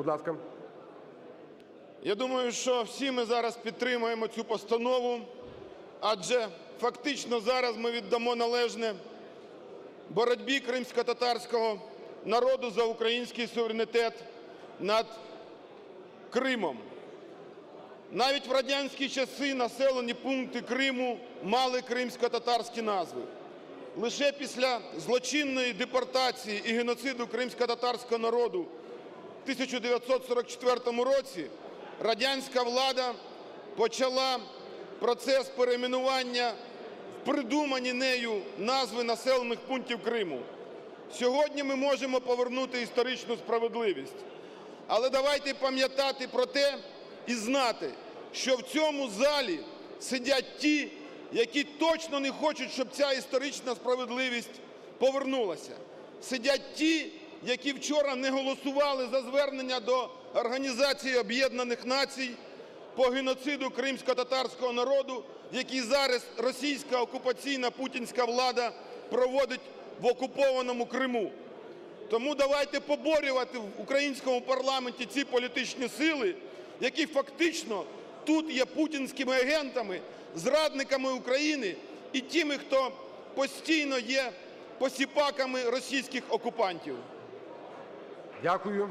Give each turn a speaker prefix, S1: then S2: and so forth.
S1: Будь ласка.
S2: Я думаю, що всі ми зараз підтримуємо цю постанову, адже фактично зараз ми віддамо належне боротьбі кримсько-татарського народу за український суверенітет над Кримом. Навіть в радянські часи населені пункти Криму мали кримсько-татарські назви. Лише після злочинної депортації і геноциду кримсько-татарського народу 1944 році радянська влада почала процес перейменування в придумані нею назви населених пунктів Криму. Сьогодні ми можемо повернути історичну справедливість. Але давайте пам'ятати про те і знати, що в цьому залі сидять ті, які точно не хочуть, щоб ця історична справедливість повернулася. Сидять ті, які вчора не голосували за звернення до Організації Об'єднаних Націй по геноциду кримсько-татарського народу, який зараз російська окупаційна путінська влада проводить в окупованому Криму. Тому давайте поборювати в українському парламенті ці політичні сили, які фактично тут є путінськими агентами, зрадниками України і тими, хто постійно є посіпаками російських окупантів.
S1: Дякую.